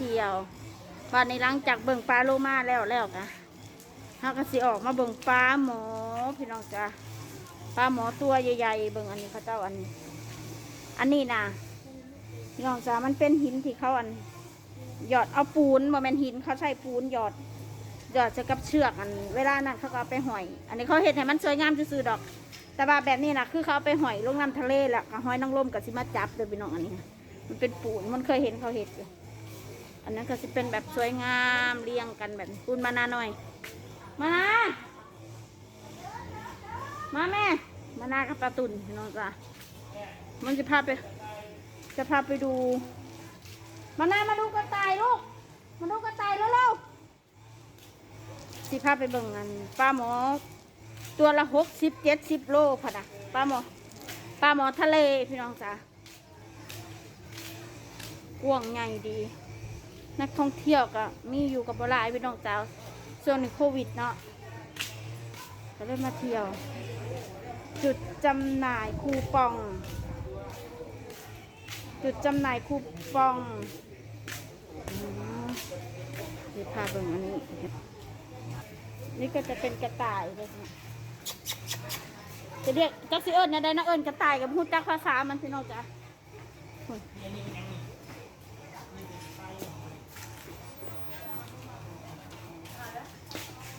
ากันมาเที่ยววันนี้หลังจากเบิ่งปลาโลมาแล้วแล้วกะเฮาก็สิออกมาเบิ่งปลาหมอพี่น้องจ้าปลาหมอตัวใหญ่ๆเบิ่งอันนี้เขาเจ้าอันนี้อันนี้นะพี่น้องจ้ามันเป็นหินที่เขาอัน หยอดเอาปูนบ่แม่นหินเขาใช้ปูนหยอดหยอดใส่กับเชือกอัน เวลานั้นเขาก็าไปหอย อันนี้เขาเห็นให้มันสวยงามซื่อๆดอก แต่ว่าแบบนี้นะคือเขาไปหอยลงน้ำทะเลแล้วก็หอยนางรมกับสิมาจับเลยพี่น้องอันนี้นะมันเป็นปูนมันเคยเห็นเขาเห็ดอยู่ อันนั้นก็สิเป็นแบบสวยงามเรียงกันแบบปูนมานาหน่อย มานามาแม่ มานากับปลาตุนน้องจ้ามันจะพาไป จะพาไปดู มานามาดูกระต่ายลูก มาดูกระต่ายเร็วๆสิพาไปเบิ่งอันป้าหมอ ตัวละหกสิบเจ็ดสิบโลพะนะป้าหมอป้าหมอทะเลพี่น้องจ้ากวางใหญ่ดี นักท่องเที่ยวก็มีอยู่กับหลายพี่น้องจ้าส่วนในโควิดเนาะก็เลยมาเที่ยว จุดจำหน่ายคูปอง จุดจำหน่ายคูปองเดี๋ยวพาเบิ่งอันนี้ นี่ก็จะเป็นกระต่ายเลยจะเรียกจักสิเอิญนะได้นะเอิญกระต่ายกับพูดจักภาษามันพี่น้องจ้ะ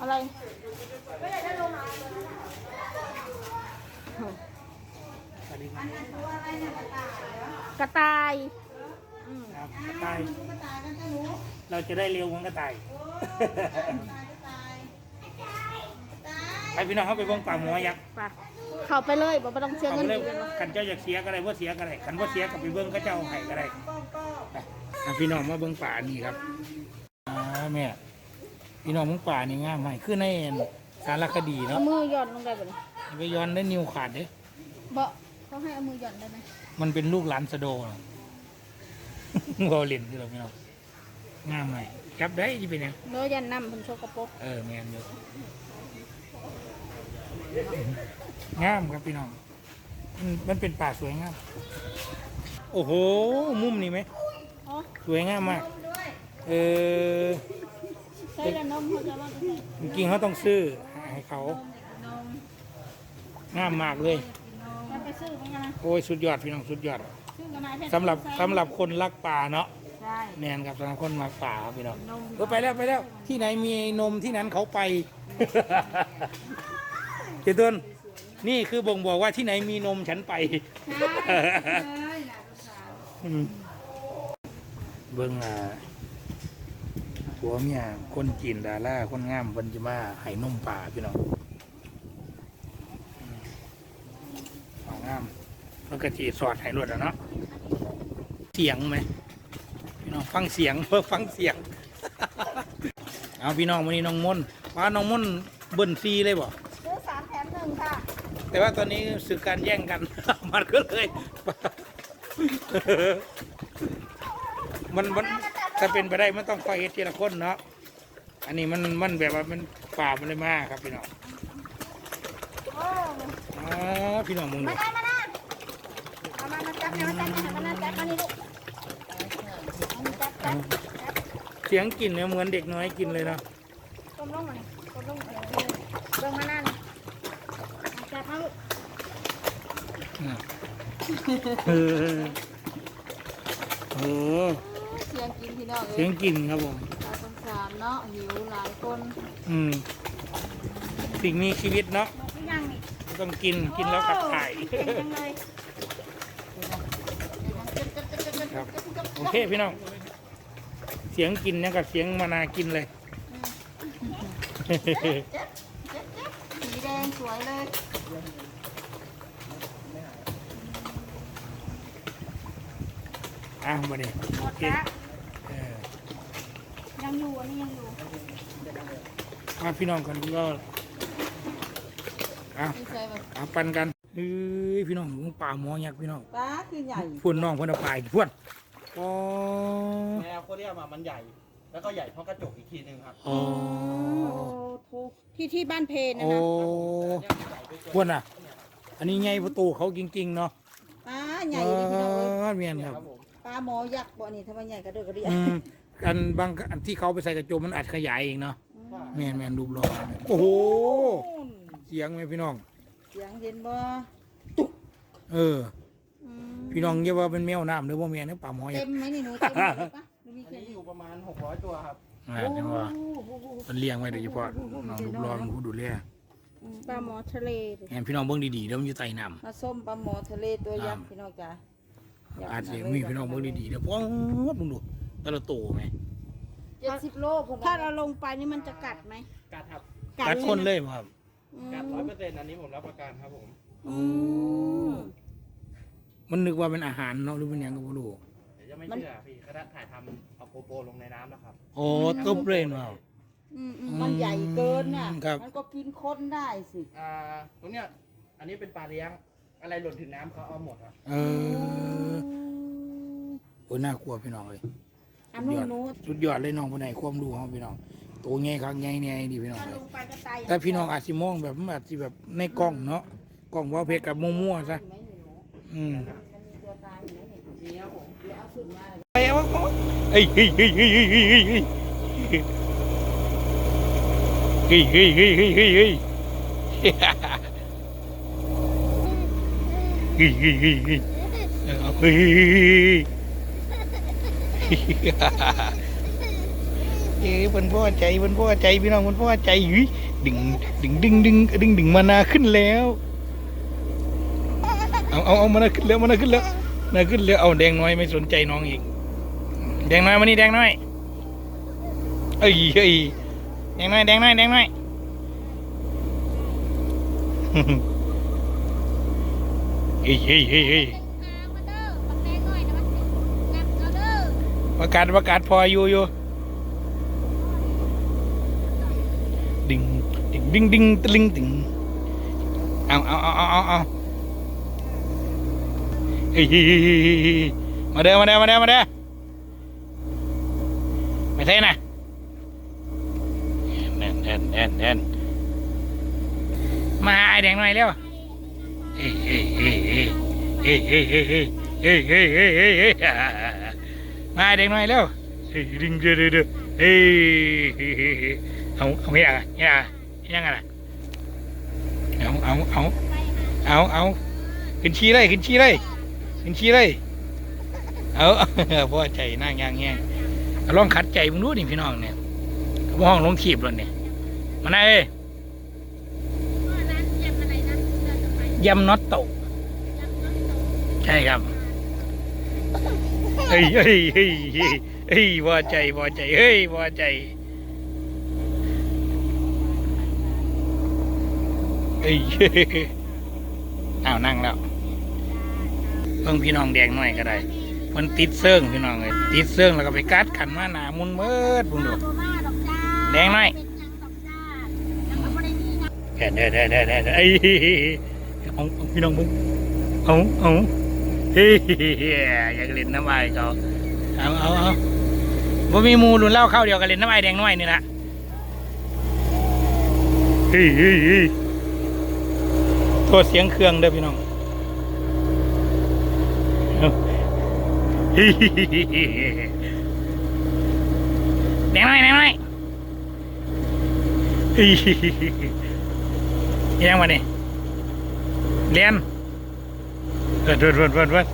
อุ๊ยอะไรกระต่ายอืมครับกระต่าย เราจะได้เร็วเหมือนกระต่าย ไปพี่น้องเขาไปเบิ่งป่าหมอยักษ์ไปเข้าไปเลยบอกไม่ต้องเสียเขาเงินไปเลยอีกเลยกันเจ้าอยากเสียก็ได้ว่าเสียก็ได้กันว่าเสียกับไปเบิ่งก็เจ้าไห้ก็ได้ไปอะพี่น้องมาเบิ่งป่านี่ครับอ่าแม่ พี่น้องเบิ่งป่านี่งามไหมคือในสารคดีเอาเนาะมือหย่อนลงไปแบบนี้ไปย้อนได้นิ้วขาดเด้เบาเขาให้เอามือหย่อนได้ไหมมันเป็นลูกหลานสะโดนะเราเล่นที่เราพี่น้องงามไหมจับได้ที่เป็นหยังโดยยันนำเป็นโชกกระปรกเออแมนอยู่งามครับพี่น้องมันมันเป็นป่าสวยงาม โอ้โห มุมนี้ไหม อ๋อ สวยงามมาก เออ ใส่แต่นมเขาจะว่าจะใส่จริงๆเขาต้องซื้อให้เขานมงามมากเลยมันไปซื้อมันกันนะโอ้ยสุดยอดพี่น้องสุดยอดซื้อกันนะสำหรับสำหรับคนรักป่าเนาะใช่แมนครับสำหรับคนรักป่าครับพี่น้องนมเออไปแล้วไปแล้วที่ไหนมีนมที่นั้นเขาไป เจตุนนี่คือบ่งบอกว่าที่ไหนมีนมฉันไปเลยนะลูกสาว อืมเบิ่งอ่า ผัวเมียคนจีนดาราคนงามเพิ่นจะมาให้นมป่าพี่น้องอืมป่างามมันก็จีสอดให้รวดแล้วเนาะเสียงไหมพี่น้องฟังเสียงเพื่อฟังเสียง เอาพี่น้องวันนี้น้องมนต์ว่าน้องมนต์เบิ้นซีเลยบ่ซื้อสามแถมหนึ่งค่ะ แต่ว่าตอนนี้สึกการแย่งกัน มันก็เลย มันมัน ถ้าเป็นไปได้มันต้องคอยเฮ็ดทีละคนเนาะอันนี้มันมันแบบว่ามันป่ามันเลยมากครับพี่น้องโอ้อ๋อพี่น้องมึงมาดูได้มาได้เอามามาจับเนี่ยมาจับเนี่ยมานั่งจับมานี่ลูกเอามาจับจับจับเสียงกลิ่นเนี่ยเหมือนเด็กน้อยกินเลยเนาะก้มลงหน่อยก้มลงเออเบิ่งมานั่นเอาจับมาลูกอะเออเออเสียงกินพี่น้องเสียงกลิ่นครับผมตาสงสารเนาะหิวหลายคนอืมสิ่งมีชีวิตเนาะหมดหรือยังนี่ต้องกินกินแล้วขับถ่ายเก่งจังเลยครับโอเคพี่น้อง เสียงกินเนี่ยกับเสียงมานากินเลยสีแดงสวยเลยอะมาดิหมโอดเคละเออังอยู่อันนี้ยังอยู่มาพี่น้องกันก็อะอ่ปันกันเฮ้ยพี่น้องป่าหมอยักษ์พี่น้องป้าคือใหญ่พวนน้องพวนเอป่าอีพวนอ๋อแมวโคเรียมอมันใหญ่ แล้วก็ใหญ่เพราะกระจกอีกทีนึงครับอ๋อ้ที่ที่บ้านเพนนะโอ้คพวนอะ อันนี้ไงประตูเขาจริงๆเนาะป่าใหญ่พี่น้องเมียนครับป้าหมอยักษ์บ่นี่ทำไมใหญ่กระโดดกระเดียอื อันบางอันที่เขาไปใส่กระโจมมันอัดขยายเองเนาะแมนแมนรูปรอโอ้โหเสียงไหมพี่น้อง เสียงเห็นบ่ตุ๊กเออ พี่น้องเยาว่าเป็นแมวน้ำหรือว่าแมวนื้อปลาหมอเต็มไหมนี่หนูเต็มไหมนูมีอันนี้อยู่ประมาณหกร้อยตัวครับอ่าจังว่ามันเลี้ยงไว้โดยเฉพาะน้องรูปรอมันผู้ดูแลปลาหมอทะเลดิแอนพี่น้องเบิ่งดีๆแล้วมันอยู่ใต้น้ำปลาส้มปลาหมอทะเลตัวยักษ์พี่น้องจ้ะอาจจะมีพี่น้องเบิ่งดีๆแล้วป้องมึงดู ก็เราตู่ไหมเจ็ดสิบโลผมถ้าเราลงไปนี่มันจะกัดไหมกัดครับกัดคนเลยครับกัดร้อยเปอร์เซ็นต์อันนี้ผมรับประกันครับผมมันนึกว่าเป็นอาหารเนาะหรือเป็นยังก็บ่รู้เดี๋ยังไม่เชื่อพี่คณะถ่ายทำเอาโปโปลงในน้ำแล้วครับโอ้ตุ๊บเลยครับ อืมอืมมันใหญ่เกินน่ะมันก็กินค้นได้สิอ่าตรงเนี้ยอันนี้เป็นปลาเลี้ยง อะไรหล่นถึงน้ำเขาเอาหมดอะ เออโอ้ยน่ากลัวพี่น้องเลย อัสุดยอดเลยน้องผู้ใดความรู้ของพี่น้องตัวไงครับไงไงนี่พี่น้องแต่พี่น้องอาจสิมองแบบมันอาจสิแบบในกล้องเนาะกล้องว่าเพชกับมั่วๆซะอืมไปเอาเฮ้ยเฮ้ยเฮ้ยเฮ้ยเฮ้ยเฮ้ยเฮ้ยเฮ้ยเฮ้ยเฮ้ยเฮ้ยเฮ้ยเฮ้ยเฮ้ยเฮ้ยเฮ้ยเฮ้ย พิ่นพ่อใจเพิ่นพ่อใจพี่น้องเพิ่นพ่อใจหยดึงดึงดึงดึงดึงดึงมานาขึ้นแล้วเอาเอาเอามานาขึ้นแล้วมานาขึ้นแล้วนาขึ้นแล้วเอาแดงน้อยไม่สนใจน้องอีก แดงน้อยมานี่แดงน้อยเอ้ยเฮ้ยแดงน้อยแดงน้อยแดงน้อยเฮ้ยเฮ้ยเฮ้ยเฮ้ย ประกาศประกาศพออยู่อยู่ดึงดึงดึงดึงตลึงดึงเอาเอาเอาเอาเอาเอาเฮ้ยมาเด้อมาเด้อมาเด้อมาเด้อไม่ใช่นะแน่นแน่นแน่นแน่นมาไอแดงหน่อยเร็วเฮ้ยเฮ้ยเฮ้ยเฮ้ยเฮ้ยเฮ้ยเฮ้ยเฮ้ยเฮ้ มาเด็กน่อยเร็วเฮ้ยดึงเดือดเดือดเฮ้ยเอาเอาไม่ได้อะไม่ได้อะยังไงล่ะเอาเอาเอาเอาเอาขึ้นชี้เลยขึ้นชี้เลยขึ้นชี้เลยเอาพ่อใจนั่งยางแงลองขัดใจมึงดูนี่พี่น้องเนี่ยเขาห้องลงขีบแล้วเนี่ยมาไหนเอ้ยยำน็อตโตะใช่ครับ เฮ้ยเฮ้ยเฮ้ยเฮ้ยพอใจพอใจเฮ้ยพอใจเฮ้ยเอ้าวนั่งแล้วเพิ่งพี่น้องแดงหน่อยก็ได้มันติดเสื่องพี่น้องเลยติดเสื่องแล้วก็ไปกัดขันมาหนามุนเมิดบุญดูแดงหน่อยแค่เด้อเด้อเด้อเด้อเอ้ยเอาเอาพี่น้องมึงเอาเอา อยากเล่นน้ำไอเขาเอาเอาเอาบ่มีมูรุ่นเหล่าเข้าเดียวกันเล่นน้ำไอแดงน้อยนี่ละเฮ้ยเฮ้ยเฮ้ยโทษเสียงเครื่องเด้อพี่น้องเอาเฮ้ยแดงน้อยแดงน้อยเฮ้ยยังมาเนี่ยเรียน เดินเดินเดินเดินเดิน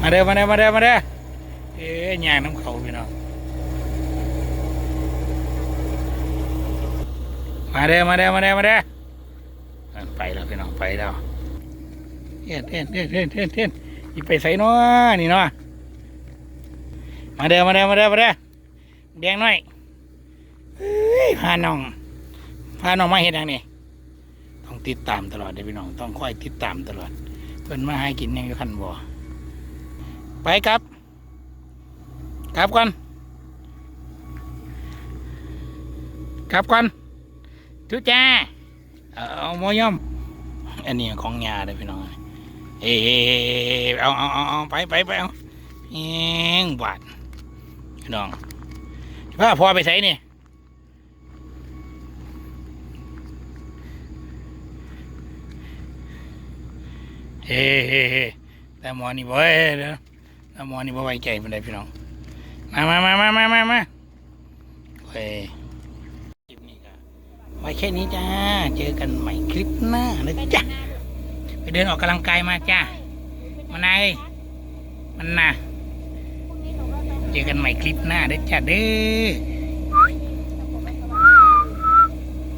มาเด้อมาเด้อมาเด้อมาเด้อเอ๊ะย่างน้ำเขาพี่น้องมาเด้อมาเด้อมาเด้อมาเด้อไปแล้วพี่น้องไปแล้วเทียนเทียนเทียนเทียนเทียนเทียนอีไปใส่น้อนี่เนาะมาเด้อมาเด้อมาเด้อมาเด้อแดงหน่อยเฮ้ยพาน้องพาน้องมาเห็นยังนี่ ต้องติดตามตลอดเด้พี่น้องต้องคอยติดตามตลอด เพิ่นมาให้กินยังอยู่คันบ่ไปครับกลับก่อนกลับก่อนทุจ้าเอาเอาหมยอมอันนี้ของยาเด้พี่น้องเอ้เอาเอาเอาเอาไปไปไปเอาเองบาดพี่น้องพาพ่อไปใส่นี่ เฮ้เฮ้เฮ้แต่หมอนี่บ่เอ้ยเด้อแต่หมอนี่บ่ไว้ใจปานใดพี่น้อง มามามามามามามาโอเคคลิปนี้ก็ไว้แค่นี้จ้า เจอกันใหม่คลิปหน้านะจ๊ะไปเดินออกกำลังกายมาจ้ามานายมันนะเจอกันใหม่คลิปหน้าเด้อจ้าเด้อ